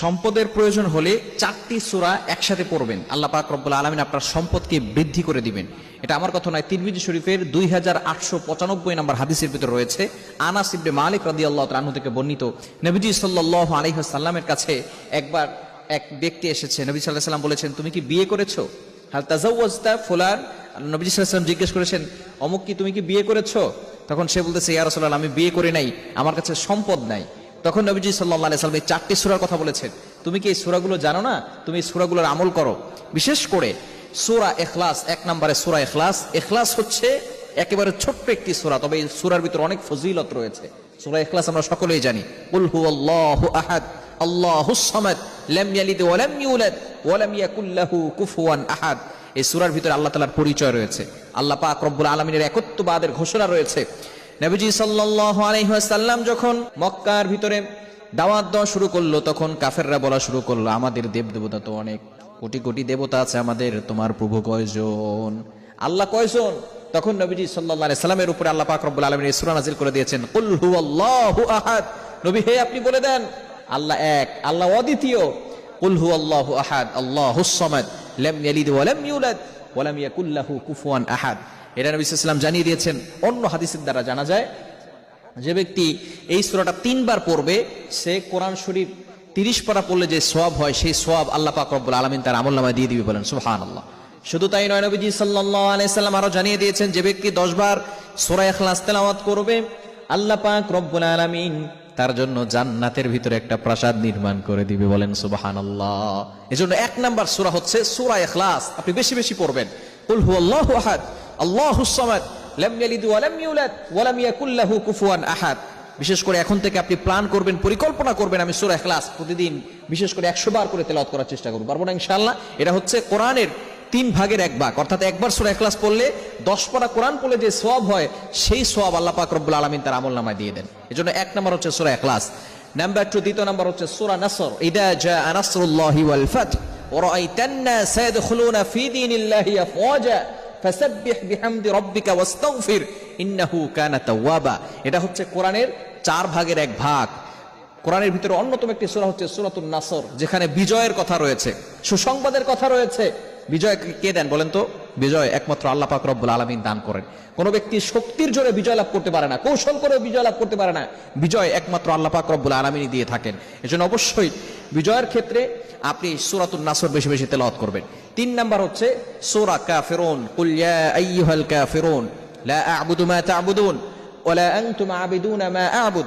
সম্পদের প্রয়োজন হলে চারটি সূরা একসাথে পড়বেন। আল্লাহ পাক রব্বুল আলমিন আপনার সম্পদকে বৃদ্ধি করে দিবেন। এটা আমার কথা নয়, তিরমিজি শরীফের দুই হাজার আটশো পঁচানব্বই নম্বর হাদিসের ভিতরে রয়েছে। আনাস ইবনে মালিক রাদি আল্লাহ তালু থেকে বর্ণিত নবীজি সাল্লাহ আলহিহাসাল্লামের কাছে একবার এক ব্যক্তি এসেছে। নবী সাল্লাহ সাল্লাম বলেছেন, তুমি কি বিয়ে করেছ? হাল তাজাউজতা ফুলান? নবী সাল্লাম জিজ্ঞেস করেছেন, অমুক কি তুমি কি বিয়ে করেছ? তখন সে বলতেছে, ইয়া রাসূলুল্লাহ, আমি বিয়ে করি নাই, আমার কাছে সম্পদ নাই। তখন নবীজি সাল্লাহ সাল্লাম এই চারটি সুরার কথা বলেছেন। তুমি কি এই সুরাগুলো জানো না? তুমি এই সুরাগুলোর আমল করো। বিশেষ করে সুরা এখলাস এক নম্বরে সুরা এখলাস এখলাস হচ্ছে একেবারে ছোট্ট একটি সুরা, তবে এই সুরার ভিতরে অনেক ফজিলত রয়েছে। সুরা এখলাস আমরা সকলেই জানি। কুল হু আল্লাহু আহাদ আল্লাহুস সামাদ, লাম ইয়ালিদ ওয়া লাম ইউলাদ, ওয়া লাম ইয়াকুল লাহু কুফুয়ান আহাদ। এই সূরার ভিতরে আল্লাহ তাআলার পরিচয় রয়েছে। আল্লাহ পাক রব্বুল আলামিনের একত্ববাদের ঘোষণা রয়েছে নবীজি সাল্লাল্লাহু আলাইহি ওয়াসাল্লাম যখন মক্কার ভিতরে দাওয়াত দেওয়া শুরু করল, তখন কাফেররা বলা শুরু করল, আমাদের দেব দেবতা তো অনেক, কোটি কোটি দেবতা আছে আমাদের, তোমার প্রভু কয়জন? আল্লাহ কয়জন? তখন নবীজি আলাইহি সাল্লামের উপরে আল্লাহ পাক রব্বুল আলামিন এই সূরা নাযিল করে দিয়েছেন, কুল হুয়াল্লাহু আহাদ। নবী, হে আপনি বলে দেন, আল্লাহ এক, আল্লাহ অদ্বিতীয়। কুল হুয়াল্লাহু আহাদ আল্লাহুস সামাদ, লাম ইয়ালিদ ওয়া লাম ইউলাদ, ওয়া লাম ইয়াকুল লাহু কুফুয়ান আহাদ। এটা নবী সাল্লাম জানিয়ে দিয়েছেন। অন্য হাদিসের দ্বারা জানা যায়, যে ব্যক্তি এই সূরাটা তিনবার পড়বে, সে কোরআন শরীফ তিরিশ পারা পড়লে যে সোয়াব হয়, সেই সোয়াব আল্লাহ পাক রব্বুল আলমিন তার আমল নামায় দিয়ে দিবে বলেন সুহান আল্লাহ শুধু তাই নয়, নবীজি সাল্লাল্লাহু আলাইহি সাল্লাম আরও জানিয়ে দিয়েছেন যে ব্যক্তি দশ বার সূরা ইখলাস তেলাওয়াত করবে, আল্লাহ পাক রব্বুল আলামিন তার জন্য জান্নাতের ভিতরে একটা প্রাসাদ নির্মাণ করে দিবে বলেন, সুবহানাল্লাহ। এজন্য এক নাম্বার সূরা হচ্ছে সূরা ইখলাস। আপনি বেশি বেশি পড়বেন। কুল হুয়াল্লাহু আহাদ। আল্লাহ হুসামাদ বিশেষ করে এখন থেকে আপনি প্লান করবেন, পরিকল্পনা করবেন আমি সুরা এখলাস প্রতিদিন বিশেষ করে একশো বার করে তেলাওয়াত করার চেষ্টা করব। পারব না ইনশাল্লাহ এটা হচ্ছে কোরআনের তিন ভাগের এক ভাগ। অর্থাৎ একবার সুরা এখলাস পড়লে দশ পারা কোরআন পড়লে যে সোয়াব হয়, সেই সোয়াব আল্লাহ পাক আলমিন তার আমল নামায় দিয়ে দেন। এজন্য এক নম্বর হচ্ছে সুরা এখলাস নাম্বার টু দ্বিতীয় নাম্বার হচ্ছে সুরা নাসর। ইদা জা আনাসরুল্লাহি ওয়াল ফাত ওরাইতান্না সায়াদখুলুনা ফি দীনিল্লাহি আফওয়াজা। ফাসাব্বিহ বিহামদি রাব্বিকা ওয়াস্তাগফির ইন্নাহু কানা তাওয়াবা। এটা হচ্ছে কোরআনের চার ভাগের এক ভাগ। কোরআনের ভিতরে অন্যতম একটি সূরা হচ্ছে সূরাতুন নাসর, যেখানে বিজয়ের কথা রয়েছে। সুসংবাদের কথা রয়েছে। বিজয় কে দেন বলেন তো? বিজয় একমাত্র আল্লাহ পাক রব্বুল আলামিন দান করেন। কোন ব্যক্তি শক্তির জোরে বিজয় লাভ করতে পারে না, কৌশল করে বিজয় লাভ করতে পারে না, বিজয় একমাত্র আল্লাহ পাক রব্বুল আলামিনই দিয়ে থাকেন। এজন্য অবশ্যই বিজয়ের ক্ষেত্রে আপনি সূরাতুন নাসর বেশি বেশি তেলাওয়াত করবেন। তিন নাম্বার হচ্ছে সূরা কাফিরুন, কুল ইয়া আইয়ুহাল কাফিরুন, লা আ'বুদু মা তা'বুদুন ওয়ালা আনতুম আবিদুনা মা আ'বুদ।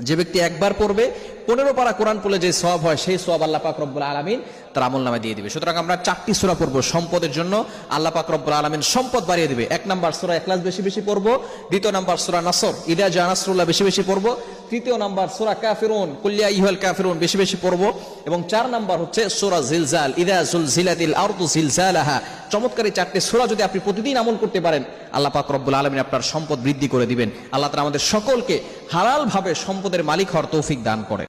যে ব্যক্তি একবার পড়বে, পনেরো পারা কোরআন পড়লে যে সব হয়, সেই সব আল্লাহ পাক রব্বুল আলমিন তার আমল নামে দিয়ে দিবে। সুতরাং আমরা চারটি সুরা পড়ব সম্পদের জন্য। আল্লাহ পাক রব্বুল আলমিন সম্পদ বাড়িয়ে দিবে। এক নাম্বার সুরা একলাস বেশি বেশি পড়ব। দ্বিতীয় নাম্বার সুরা নাসর, ইদা জানাসরুল্লাহ বেশি বেশি পড়ব। তৃতীয় নাম্বার সুরা কাফিরুন কুল্লিয়া ইহুল কাফিরুন বেশি বেশি পড়ব। এবং চার নাম্বার হচ্ছে সুরা জিলজাল, ইদা জুল জুলজিলাতিল আরদু জিলজালাহা। চমৎকারী চারটি সুরা যদি আপনি প্রতিদিন আমল করতে পারেন আল্লাহ পাক রব্বুল আলমিন আপনার সম্পদ বৃদ্ধি করে দিবেন। আল্লাহ তালা আমাদের সকলকে হালালভাবে সম্পদের মালিক হওয়ার তৌফিক দান করে।